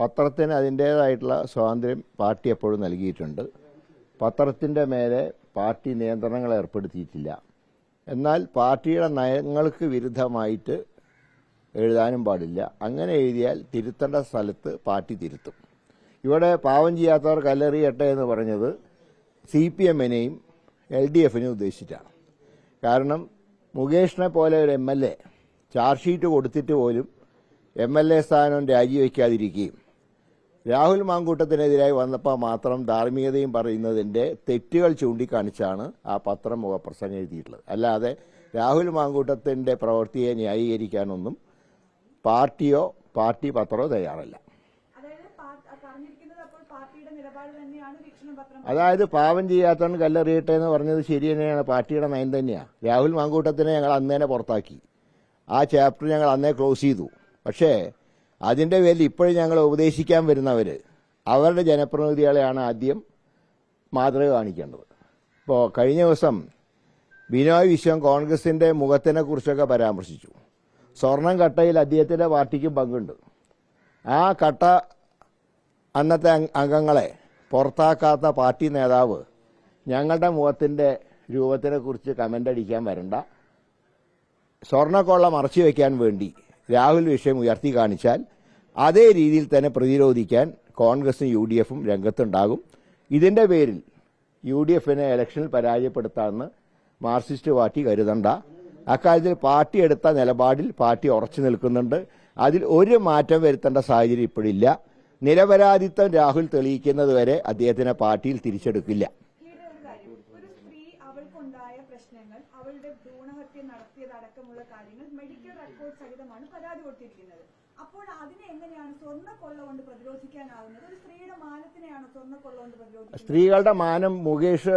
പത്രത്തിന് അതിന്റേതായിട്ടുള്ള സ്വാതന്ത്ര്യം പാർട്ടി എപ്പോഴും നൽകിയിട്ടുണ്ട്. പത്രത്തിന്റെ മേലെ പാർട്ടി നിയന്ത്രണങ്ങൾ ഏർപ്പെടുത്തിയിട്ടില്ല. എന്നാൽ പാർട്ടിയുടെ നയങ്ങൾക്ക് വിരുദ്ധമായിട്ട് എഴുതാനും പാടില്ല. അങ്ങനെ എഴുതിയാൽ തിരുത്തേണ്ട സ്ഥലത്ത് പാർട്ടി തിരുത്തും. ഇവിടെ പാവം ചെയ്യാത്തവർ കല്ലെറിയട്ടെ എന്ന് പറഞ്ഞത് സി പി എമ്മിനെയും എൽ ഡി എഫിനെയും ഉദ്ദേശിച്ചിട്ടാണ്. കാരണം മുകേഷിനെ പോലെ ഒരു M L A charge sheet കൊടുത്തിട്ട് പോലും എം എൽ എ സ്ഥാനം രാജിവെക്കാതിരിക്കുകയും രാഹുൽ മാങ്കൂട്ടത്തിനെതിരായി വന്നപ്പോൾ മാത്രം ധാർമ്മികതയും പറയുന്നതിന്റെ തെറ്റുകൾ ചൂണ്ടിക്കാണിച്ചാണ് ആ പത്രം മുഖപ്രസംഗം എഴുതിയിട്ടുള്ളത്. അല്ലാതെ രാഹുൽ മാങ്കൂട്ടത്തിന്റെ പ്രവൃത്തിയെ ന്യായീകരിക്കാനൊന്നും പാർട്ടിയോ പാർട്ടി പത്രമോ തയ്യാറല്ല. അതായത് പാവം ചെയ്യാത്തവൻ കല്ലെറിയട്ടെ എന്ന് പറഞ്ഞത് ശരി തന്നെയാണ് പാർട്ടിയുടെ നയം തന്നെയാണ് രാഹുൽ മാങ്കൂട്ടത്തിനെ ഞങ്ങൾ അന്ന് തന്നെ പുറത്താക്കി. ആ ചാപ്റ്റർ ഞങ്ങൾ അന്നേ ക്ലോസ് ചെയ്തു. പക്ഷേ അതിന്റെ പേരിൽ ഇപ്പോഴും ഞങ്ങൾ ഉപദേശിക്കാൻ വരുന്നവർ അവരുടെ ജനപ്രതിനിധികളെയാണ് ആദ്യം മാതൃക കാണിക്കേണ്ടത്. ഇപ്പോൾ കഴിഞ്ഞ ദിവസം ബിനോയ് വിശ്വം കോൺഗ്രസിന്റെ മുഖത്തിനെ കുറിച്ചൊക്കെ പരാമർശിച്ചു. സ്വർണം കട്ടയിൽ അദ്ദേഹത്തിന്റെ പാർട്ടിക്കും പങ്കുണ്ട്. ആ കട്ട അന്നത്തെ അംഗങ്ങളെ പുറത്താക്കാത്ത പാർട്ടി നേതാവ് ഞങ്ങളുടെ മുഖത്തിന്റെ രൂപത്തിനെ കുറിച്ച് കമന്റ് അടിക്കാൻ വരണ്ട. സ്വർണക്കൊള്ള മറച്ചു വയ്ക്കാൻ വേണ്ടി രാഹുൽ വിഷയം ഉയർത്തി കാണിച്ചാൽ അതേ രീതിയിൽ തന്നെ പ്രതിരോധിക്കാൻ കോൺഗ്രസും യു ഡി എഫും രംഗത്തുണ്ടാകും. ഇതിന്റെ പേരിൽ യു ഡി എഫിനെ ഇലക്ഷനിൽ പരാജയപ്പെടുത്താമെന്ന് മാർക്സിസ്റ്റ് പാർട്ടി കരുതണ്ട. അക്കാര്യത്തിൽ പാർട്ടി എടുത്ത നിലപാടിൽ പാർട്ടി ഉറച്ചു നിൽക്കുന്നുണ്ട്. അതിൽ ഒരു മാറ്റം വരുത്തേണ്ട സാഹചര്യം ഇപ്പോഴില്ല. നിരപരാധിത്വം രാഹുൽ തെളിയിക്കുന്നതുവരെ അദ്ദേഹത്തിനെ പാർട്ടിയിൽ തിരിച്ചെടുക്കില്ല. ഭ്രൂണഹത്യ നടത്തിയതടക്കമുള്ള കാര്യങ്ങൾ മെഡിക്കൽ റെക്കോർഡ് സഹിതമാണ് പരാതി കൊടുത്തിരിക്കുന്നത്. അപ്പോൾ അതിനെ എങ്ങനെയാണ് സ്വർണക്കൊള്ള കൊണ്ട് പ്രതിരോധിക്കാനാവുന്നത്? ഒരു സ്ത്രീയുടെ മാനത്തിനെയാണ് സ്വർണക്കൊള്ള കൊണ്ട് പ്രതിരോധിക്കുന്നത്? സ്ത്രീകളുടെ മാനം മുകേഷ്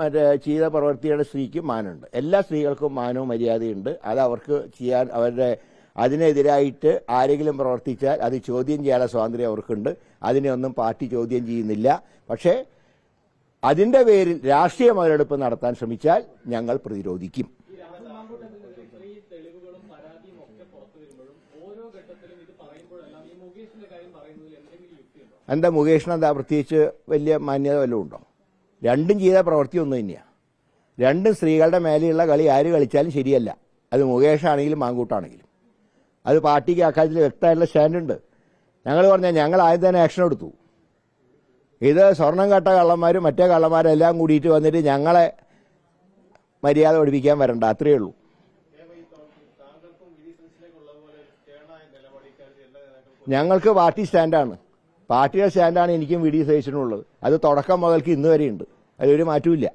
മറ്റേ ചെയ്ത പ്രവൃത്തിയുടെ സ്ത്രീക്ക് മാനമുണ്ട്. എല്ലാ സ്ത്രീകൾക്കും മാനവും മര്യാദയുണ്ട്. അത് അവർക്ക് ചെയ്യാൻ അവരുടെ അതിനെതിരായിട്ട് ആരെങ്കിലും പ്രവർത്തിച്ചാൽ അത് ചോദ്യം ചെയ്യാനുള്ള സ്വാതന്ത്ര്യം അവർക്കുണ്ട്. അതിനെ ഒന്നും പാർട്ടി ചോദ്യം ചെയ്യുന്നില്ല. പക്ഷേ അതിന്റെ പേരിൽ രാഷ്ട്രീയ മുതലെടുപ്പ് നടത്താൻ ശ്രമിച്ചാൽ ഞങ്ങൾ പ്രതിരോധിക്കും. എന്താ മുകേഷിന് എന്താ പ്രത്യേകിച്ച് വലിയ മാന്യത വല്ലതും ഉണ്ടോ? രണ്ടും ചെയ്ത പ്രവൃത്തി ഒന്നു തന്നെയാണ് രണ്ടും സ്ത്രീകളുടെ മേലെയുള്ള കളി ആര് കളിച്ചാലും ശരിയല്ല. അത് മുകേഷാണെങ്കിലും മാങ്കൂട്ടാണെങ്കിലും. അത് പാർട്ടിക്ക് അക്കാര്യത്തിൽ വ്യക്തമായിട്ടുള്ള സ്റ്റാൻഡുണ്ട്. ഞങ്ങൾ പറഞ്ഞാൽ ഞങ്ങൾ ആദ്യം തന്നെ ആക്ഷൻ എടുത്തു. ഇത് സ്വർണം കട്ട കള്ളന്മാരും മറ്റേ കള്ളന്മാരെല്ലാം കൂടിയിട്ട് വന്നിട്ട് ഞങ്ങളെ മര്യാദ പഠിപ്പിക്കാൻ വരണ്ട അത്രയേ ഉള്ളൂ. ഞങ്ങൾക്ക് പാർട്ടി സ്റ്റാൻഡാണ്. പാർട്ടിയുടെ സ്റ്റാൻഡാണ് എനിക്കും വി ഡി സതീശനുള്ളത്. അത് തുടക്കം മുതൽക്ക് ഇന്ന് ഉണ്ട്. അതിലൊരു മാറ്റമില്ല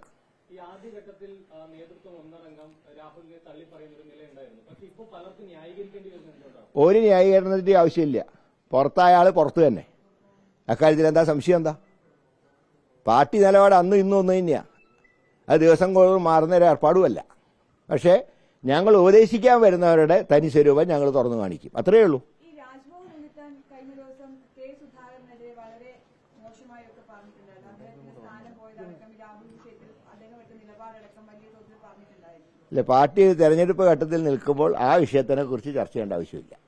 ഒരു ന്യായീകരണത്തിന്റെ ആവശ്യമില്ല. പുറത്തായ ആൾ പുറത്ത് തന്നെ. അക്കാര്യത്തിൽ എന്താ സംശയം എന്താ? പാർട്ടി നിലപാട് അന്നും ഇന്നും ഒന്ന് തന്നെയാണ് അത് ദിവസം കൂടുതൽ മാറുന്ന ഒരു ഏർപ്പാടുമല്ല. പക്ഷേ ഞങ്ങൾ ഉപദേശിക്കാൻ വരുന്നവരുടെ തനി സ്വരൂപം ഞങ്ങൾ തുറന്നു കാണിക്കും. അത്രയേ ഉള്ളൂ. അല്ലെ പാർട്ടി തെരഞ്ഞെടുപ്പ് ഘട്ടത്തിൽ നിൽക്കുമ്പോൾ ആ വിഷയത്തിനെ കുറിച്ച് ചർച്ച ചെയ്യേണ്ട ആവശ്യമില്ല.